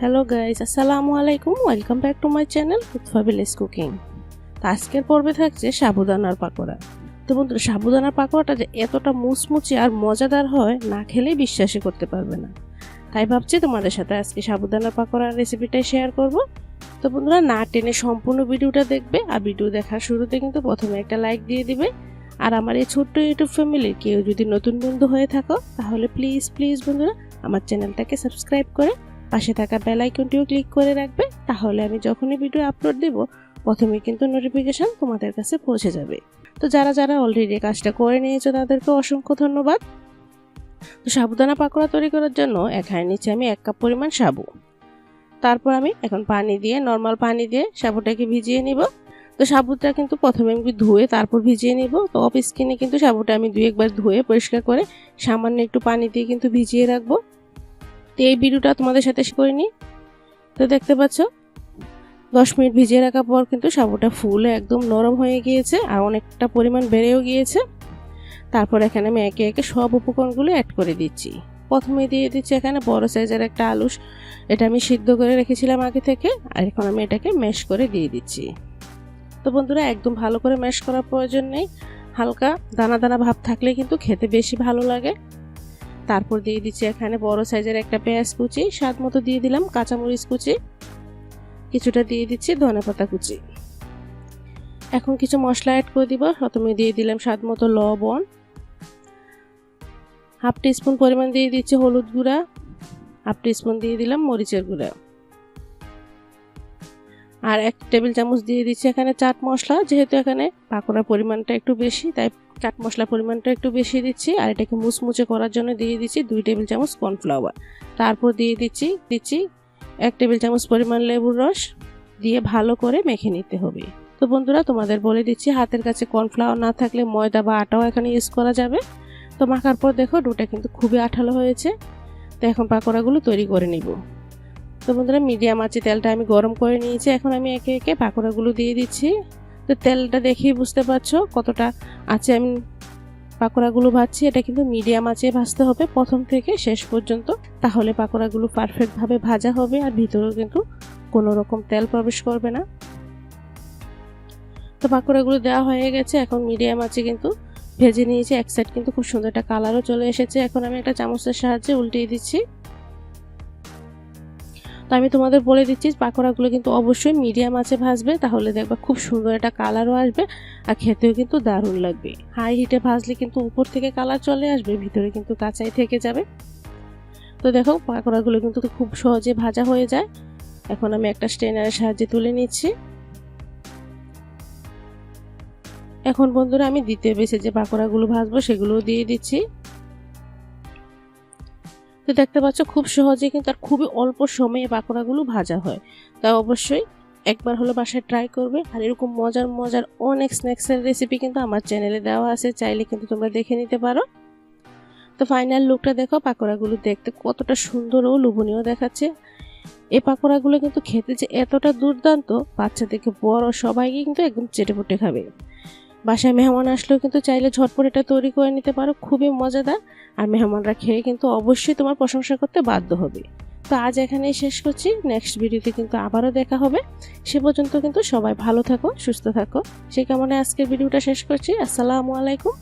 Hello guys আসসালামু আলাইকুম welcome back to my channel village cooking আজকের পর্বে থাকছে সাবুদানার পাকোড়া। তো বন্ধুরা, সাবুদানার পাকোড়াটা যে এতটা মুচমুচে আর মজাদার হয়, না খেলেই বিশ্বাসই করতে পারবে না। তাই ভাবছি তোমাদের সাথে আজকে সাবুদানার পাকোড়ার রেসিপিটাই শেয়ার করব। তো বন্ধুরা, না টেনে সম্পূর্ণ ভিডিওটা দেখবে আর ভিডিও দেখার শুরুতে কিন্তু প্রথমে একটা লাইক দিয়ে দিবে। আর আমার এই ছোট্ট ইউটিউব ফ্যামিলির কেউ যদি নতুন বন্ধু হয়ে থাকো, তাহলে প্লিজ প্লিজ বন্ধুরা, আমার চ্যানেলটাকে সাবস্ক্রাইব করে পাশে থাকা বেল আইকনটিও ক্লিক করে রাখবে, তাহলে আমি যখনই ভিডিও আপলোড দেব প্রথমে কিন্তু নোটিফিকেশান তোমাদের কাছে পৌঁছে যাবে। তো যারা যারা অলরেডি কাজটা করে নিয়েছো, তাদেরকে অসংখ্য ধন্যবাদ। তো সাবুদানা পাকোড়া তৈরি করার জন্য এখানে নিচে আমি এক কাপ পরিমাণ সাবু। তারপর আমি এখন পানি দিয়ে নর্মাল পানি দিয়ে সাবুটাকে ভিজিয়ে নিব। তো সাবুটা কিন্তু প্রথমে আমি ধুয়ে তারপর ভিজিয়ে নিব। তো অফ স্কিনে কিন্তু সাবুটা আমি দুই একবার ধুয়ে পরিষ্কার করে সামান্য একটু পানি দিয়ে কিন্তু ভিজিয়ে রাখব। তো এই ভিডিওটা তোমাদের সাথে করে নিই তো দেখতে পাচ্ছ, দশ মিনিট ভিজিয়ে রাখার পর কিন্তু সাবুটা ফুলে একদম নরম হয়ে গিয়েছে আর অনেকটা পরিমাণ বেড়েও গিয়েছে। তারপর এখানে আমি একে একে সব উপকরণগুলো অ্যাড করে দিচ্ছি। প্রথমে দিয়ে দিচ্ছি এখানে বড় সাইজের একটা আলু। এটা আমি সিদ্ধ করে রেখেছিলাম আগে থেকে আর এখন আমি এটাকে ম্যাশ করে দিয়ে দিচ্ছি। তো বন্ধুরা, একদম ভালো করে ম্যাশ করার প্রয়োজন নেই। হালকা দানা দানা ভাব থাকলে কিন্তু খেতে বেশি ভালো লাগে। তারপর দিয়ে দিচ্ছি এখানে বড় সাইজের একটা পেঁয়াজ কুচি, স্বাদ মতো দিয়ে দিলাম কাঁচামরিচ কুচি, কিছুটা দিয়ে দিচ্ছি ধনে পাতা কুচি। এখন কিছু মশলা অ্যাড করে দিব, প্রথমে দিয়ে দিলাম স্বাদ মতো লবণ। হাফ টিস্পুন পরিমাণ দিয়ে দিচ্ছি হলুদ গুঁড়া, হাফ টিস্পুন দিয়ে দিলাম মরিচের গুঁড়া। আর এক টেবিল চামচ দিয়ে দিচ্ছি এখানে চাট মশলা, যেহেতু এখানে পাকোড়ার পরিমাণটা একটু বেশি, তাই চাট মশলার পরিমাণটা একটু বেশি দিচ্ছি। আর এটাকে মুচমুচে করার জন্য দিয়ে দিচ্ছি দুই টেবিল চামচ কর্নফ্লাওয়ার। তারপর দিয়ে দিচ্ছি দিচ্ছি এক টেবিল চামচ পরিমাণ লেবুর রস, দিয়ে ভালো করে মেখে নিতে হবে। তো বন্ধুরা, তোমাদের বলে দিচ্ছি, হাতের কাছে কর্নফ্লাওয়ার না থাকলে ময়দা বা আটাও এখানে ইউজ করা যাবে। তো মাখার পর দেখো, ডোটা কিন্তু খুবই আঠালো হয়েছে। তো এখন পাকোড়াগুলো তৈরি করে নিব। তো বন্ধুরা, মিডিয়াম আছে তেলটা আমি গরম করে নিয়েছি। এখন আমি একে একে পাকোড়াগুলো দিয়ে দিচ্ছি। তো তেলটা দেখেই বুঝতে পারছ কতটা আছে আমি পাকোড়াগুলো ভাজছি। এটা কিন্তু মিডিয়াম আছে ভাজতে হবে প্রথম থেকে শেষ পর্যন্ত। তাহলে পাকোড়াগুলো পারফেক্টভাবে ভাজা হবে আর ভিতরেও কিন্তু কোনো রকম তেল প্রবেশ করবে না। তো পাকোড়াগুলো দেওয়া হয়ে গেছে। এখন মিডিয়াম আছে কিন্তু ভেজে নিয়েছি। এক সাইড কিন্তু খুব সুন্দর একটা কালারও চলে এসেছে। এখন আমি একটা চামচের সাহায্যে উল্টিয়ে দিচ্ছি। তো আমি তোমাদের বলে দিচ্ছি, পাকোড়াগুলো কিন্তু অবশ্যই মিডিয়াম আছে ভাজবে, তাহলে দেখবা খুব সুন্দর একটা কালারও আসবে আর খেতেও কিন্তু দারুণ লাগবে। হাই হিটে ভাজলে কিন্তু উপর থেকে কালার চলে আসবে, ভিতরে কিন্তু কাঁচাই থেকে যাবে। তো দেখো, পাকোড়াগুলো কিন্তু খুব সহজে ভাজা হয়ে যায়। এখন আমি একটা স্ট্রেনারের সাহায্যে তুলে নিচ্ছি। এখন বন্ধুরা, আমি দ্বিতীয় বেছে যে পাকোড়াগুলো ভাজবো, সেগুলোও দিয়ে দিচ্ছি। তো দেখতে পাচ্ছ খুব সহজে কিন্তু আর খুবই অল্প সময়ে পাকোড়াগুলো ভাজা হয়। তাই অবশ্যই একবার হলো বাসায় ট্রাই করবে। আর এরকম মজার মজার অনেক স্ন্যাক্সের রেসিপি কিন্তু আমার চ্যানেলে দেওয়া আছে। চাইলে কিন্তু তোমরা দেখে নিতে পারো। তো ফাইনাল লুকটা দেখো, পাকোড়াগুলো দেখতে কতটা সুন্দর ও লোভনীয় দেখাচ্ছে। এই পাকোড়াগুলো কিন্তু খেতে যে এতটা দুর্দান্ত বাচ্চা থেকে বড় সবাইকে কিন্তু একদম চেটে পুটে খাবে। বাসায় মেহমান আসলেও কিন্তু চাইলে ঝটপট এটা তৈরি করে নিতে পারো, খুবই মজাদার। আর মেহমানরা খেয়ে কিন্তু অবশ্যই তোমার প্রশংসা করতে বাধ্য হবে। তো আজ এখানেই শেষ করছি নেক্সট ভিডিওতে কিন্তু আবারও দেখা হবে। সে পর্যন্ত কিন্তু সবাই ভালো থাকো, সুস্থ থাকো। সে কারণে আজকের ভিডিওটা শেষ করছি। আসসালামু আলাইকুম।